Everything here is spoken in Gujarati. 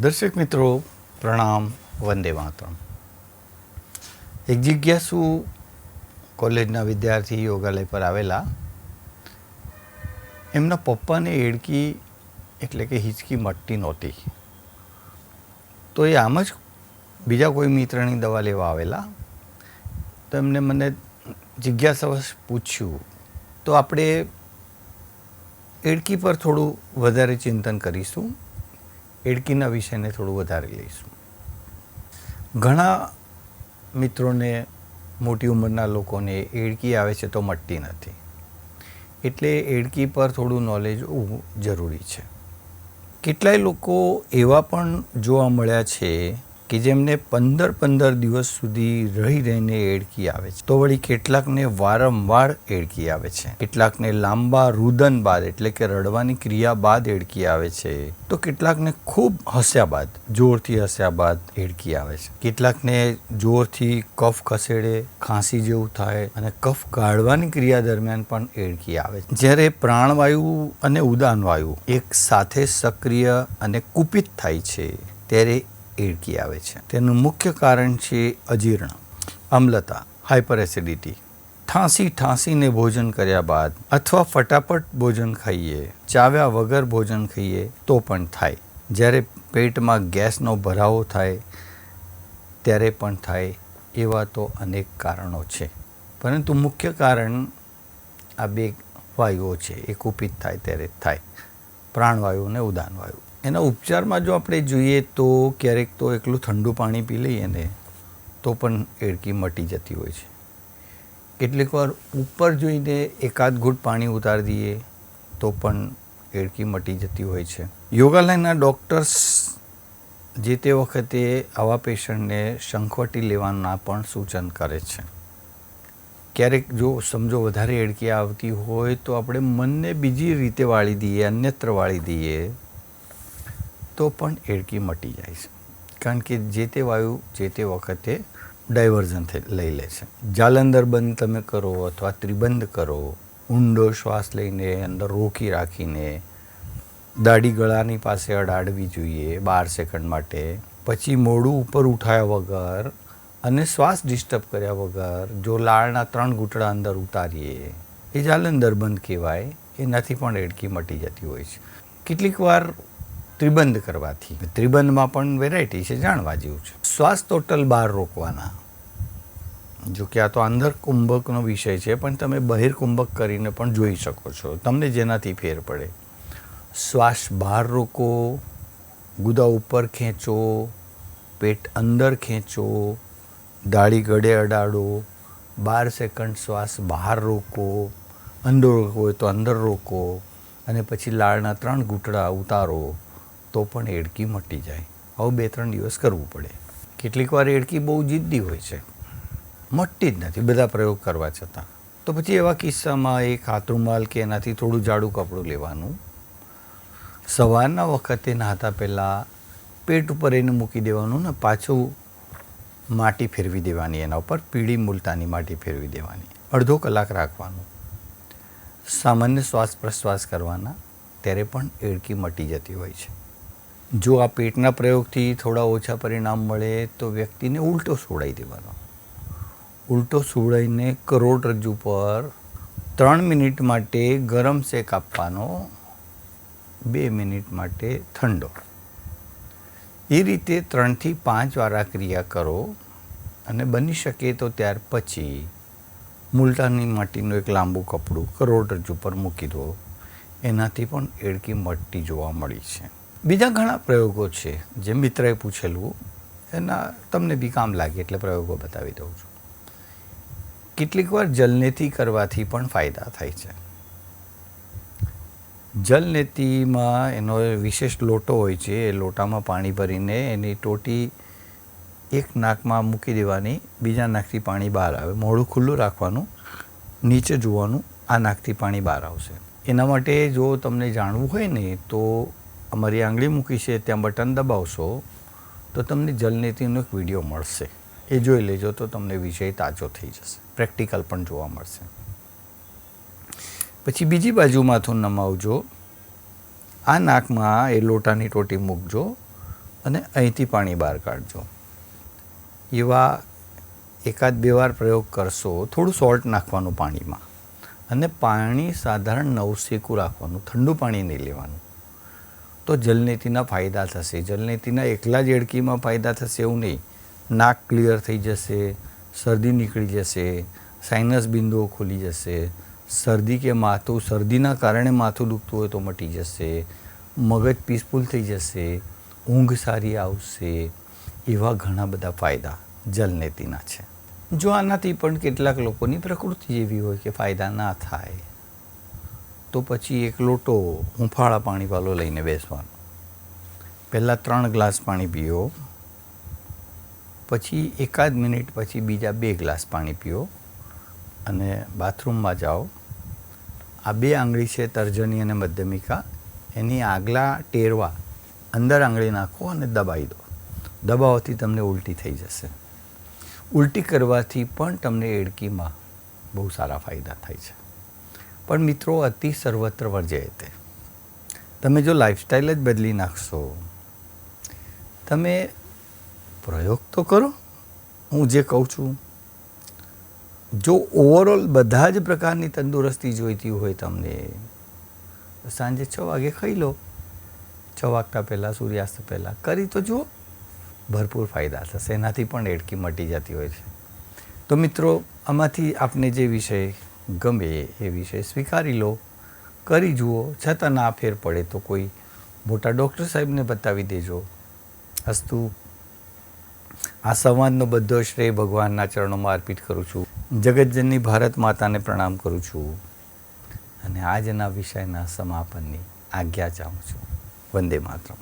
દર્શક મિત્રો, પ્રણામ, વંદે માતરમ. એક જિજ્ઞાસુ કોલેજના વિદ્યાર્થી યોગાલય પર આવેલા. એમના પપ્પાને એડકી એટલે કે હિચકી મટતી નહોતી. તો એ આમ જ બીજા કોઈ મિત્રની દવા લેવા આવેલા. તો એમને મને જિજ્ઞાસાવશ પૂછ્યું, તો આપણે એડકી પર થોડું વધારે ચિંતન કરીશું? એડકીના વિષયને થોડું વધારે લઈશું. ઘણા મિત્રોને મોટી ઉંમરના લોકોને એડકી આવે છે તો મટતી નથી. એટલે એડકી પર થોડું નોલેજ હોવું જરૂરી છે. કેટલાય લોકો એવા પણ જોવા મળ્યા છે કે જેમને પંદર પંદર દિવસ સુધી રહી રહીને એડકી આવે છે. તો વળી કેટલાકને વારંવાર એડકી આવે છે. કેટલાકને લાંબા રુદન બાદ, એટલે કે રડવાની ક્રિયા બાદ એડકી આવે છે. તો કેટલાકને ખૂબ હસ્યા બાદ, જોરથી હસ્યા બાદ એડકી આવે છે. કેટલાકને જોરથી કફ ખસેડે, ખાંસી જેવું થાય અને કફ કાઢવાની ક્રિયા દરમિયાન પણ એડકી આવે છે. જ્યારે પ્રાણવાયુ અને ઉદાન વાયુ એક સાથે સક્રિય અને કુપિત થાય છે, ત્યારે એડકી આવે છે. તેનું મુખ્ય કારણ છે અજીર્ણ, અમ્લતા હાઇપર એસિડિટી. ઠાંસી ઠાંસીને ભોજન કર્યા બાદ અથવા ફટાફટ ભોજન ખાઈએ, ચાવ્યા વગર ભોજન ખાઈએ તો પણ થાય. જ્યારે પેટમાં ગેસનો ભરાવો થાય, ત્યારે પણ થાય એવા તો અનેક કારણો છે. પરંતુ મુખ્ય કારણ આ બે વાયુઓ છે એ કુપિત થાય, ત્યારે થાય. પ્રાણવાયુ અને ઉદાનવાયુ એના ઉપચારમાં જો આપણે જોઈએ તો ક્યારેક તો એકલું ઠંડુ પાણી પી લઈએ ને, તો પણ એડકી મટી જતી હોય છે. કેટલીક વાર ઉપર જોઈને એકાદ ઘૂંટ પાણી ઉતારી દઈએ, તો પણ એડકી મટી જતી હોય છે. યોગાલયના ડૉક્ટર્સ જે તે વખતે આવા પેશન્ટને શંખવટી લેવાના પણ સૂચન કરે છે. ક્યારેક જો સમજો વધારે એડકી આવતી હોય તો આપણે મનને બીજી રીતે વાળી દઈએ, અન્યત્ર વાળી દઈએ તો પણ એડકી મટી જાય છે. કારણ કે જે તે વાયુ, જે તે વખતે ડાયવર્ઝન લઈ લે છે. જાલંધર બંધ તમે કરો અથવા ત્રિબંધ કરો, ઊંડો શ્વાસ લઈને અંદર રોકી રાખીને દાઢી ગળાની પાસે અડાડવી જોઈએ બાર સેકન્ડ માટે. પછી મોડું ઉપર ઉઠાયા વગર અને શ્વાસ ડિસ્ટર્બ કર્યા વગર જો લાળના ત્રણ ઘૂંટડા અંદર ઉતારીએ, એ જાલંધર બંધ કહેવાય, એનાથી પણ એડકી મટી જતી હોય છે. કેટલીક વાર ત્રિબંધ કરવાથી. ત્રિબંધમાં પણ વેરાયટી છે, જાણવા જેવું છે. શ્વાસ ટોટલ બહાર રોકવાના. જો કે આ તો અંદર કુંભકનો વિષય છે, પણ તમે બહિર્કુંભક કરીને પણ જોઈ શકો છો. તમને જેનાથી ફેર પડે. શ્વાસ બહાર રોકો, ગુદા ઉપર ખેંચો, પેટ અંદર ખેંચો, દાઢી ગળે અડાડો, બાર સેકન્ડ શ્વાસ બહાર રોકો, અંદર રોકો હોય તો અંદર રોકો, અને પછી લાળના ત્રણ ઘૂંટડા ઉતારો. તો પણ એડકી મટી જાય. આવું બે ત્રણ દિવસ કરવું પડે. કેટલીક વાર એડકી બહુ જિદ્દી હોય છે. મટતી જ નથી, બધા પ્રયોગ કરવા છતાં. તો પછી એવા કિસ્સામાં એક હાથરૂમાલ કે એનાથી થોડું જાડું કપડું લેવાનું. સવારના વખતે નહાતા પહેલાં પેટ ઉપર એને મૂકી દેવાનું ને પાછું માટી ફેરવી દેવાની, એના ઉપર પીળી મુલતાની માટી ફેરવી દેવાની. અડધો કલાક રાખવાનું. સામાન્ય શ્વાસ પ્રશ્વાસ કરવાના, ત્યારે પણ એડકી મટી જતી હોય છે. જો આ પેટના પ્રયોગથી થોડા ઓછા પરિણામ મળે તો વ્યક્તિને ઉલટો સોડાઈ દેવાનો. ઉલટો સોડાઈને કરોડરજ્જુ પર ત્રણ મિનિટ માટે ગરમ શેક આપવાનો, બે મિનિટ માટે ઠંડો. એ રીતે ત્રણથી પાંચ વાર આ ક્રિયા કરો અને બની શકે તો ત્યાર પછી મુલતાની માટીનું એક લાંબુ કપડું કરોડરજ્જુ પર મૂકી દો. એનાથી પણ એડકી મટતી જોવા મળી છે. બીજા ઘણા પ્રયોગો છે. જે મિત્રએ પૂછેલું, એના તમને બી કામ લાગે એટલે પ્રયોગો બતાવી દઉં છું. કેટલીક વાર જલનેતી કરવાથી પણ ફાયદા થાય છે. જલનેતીમાં એનો વિશેષ લોટો હોય છે, એ લોટામાં પાણી ભરીને એની ટોટી એક નાકમાં મૂકી દેવાની, બીજા નાકથી પાણી બહાર આવે. મોઢું ખુલ્લું રાખવાનું, નીચે જોવાનું, આ નાકથી પાણી બહાર આવશે. એના માટે જો તમને જાણવું હોય ને, તો અમારી આંગળી મૂકી છે, ત્યાં બટન દબાવશો તો તમને જલનેતીનો એક વીડિયો મળશે. એ જોઈ લેજો તો તમને વિષય તાજો થઈ જશે. પ્રેક્ટિકલ પણ જોવા મળશે. પછી બીજી બાજુ માથું નમાવજો. આ નાકમાં એ લોટાની ટોટી મૂકજો અને અહીંથી પાણી બહાર કાઢજો. એવા એકાદ બે વાર પ્રયોગ કરશો, થોડું સોલ્ટ નાખવાનું પાણીમાં અને પાણી સાધારણ નવસેકું રાખવાનું, ઠંડુ પાણી નહીં લેવાનું. તો જલનીતિના ફાયદા થશે. જલનીતિના એકલા જ એડકીમાં ફાયદા થશે એવું નહીં. નાક ક્લિયર થઈ જશે, શરદી નીકળી જશે સાઇનસ બિંદુઓ ખુલી જશે, શરદી કે માથું, શરદીના કારણે માથું દુખતું હોય તો મટી જશે, મગજ પીસફુલ થઈ જશે, ઊંઘ સારી આવશે, એવા ઘણા બધા ફાયદા જલનેતીના છે. જો આનાથી પણ કેટલાક લોકોની પ્રકૃતિ એવી હોય કે ફાયદા ના થાય તો પછી એક લોટો હુંફાળા પાણીવાળો લઈને બેસવાનો. પહેલાં ત્રણ ગ્લાસ પાણી પીઓ. પછી એકાદ મિનિટ પછી બીજા બે ગ્લાસ પાણી પીઓ અને બાથરૂમમાં જાઓ. આ બે આંગળી છે તર્જની અને મધ્યમિકા. એની આગલા ટેરવા અંદર આંગળી નાખો અને દબાઈ દો. દબાવવાથી તમને ઉલટી થઈ જશે. ઉલટી કરવાથી પણ તમને એડકીમાં બહુ સારા ફાયદા થાય છે. પણ મિત્રો, અતિ સર્વત્ર વર્જયતે. તમે જો લાઈફસ્ટાઈલ જ બદલી નાખશો, તમે પ્રયોગ તો કરો, હું જે કહું છું. જો ઓવરઓલ બધા જ પ્રકારની તંદુરસ્તી જોઈતી હોય તમને સાંજે છ વાગે ખાઈ લો. છ વાગતા પહેલાં, સૂર્યાસ્ત પહેલાં કરી તો જુઓ, ભરપૂર ફાયદા થશે. એનાથી પણ એડકી મટી જતી હોય છે. તો મિત્રો, આમાંથી આપને જે વિષય ગમે એ વિષય સ્વીકારી લો. કરી જુઓ, છતાં ના ફેર પડે તો કોઈ મોટા ડૉક્ટર સાહેબને બતાવી દેજો. અસ્તુ, આ સંવાદનો બધો શ્રેય ભગવાનના ચરણોમાં અર્પિત કરું છું. જગતજનની ભારત માતાને પ્રણામ કરું છું. અને આજના વિષયના સમાપનની આજ્ઞા ચાહું છું. વંદે માતરમ.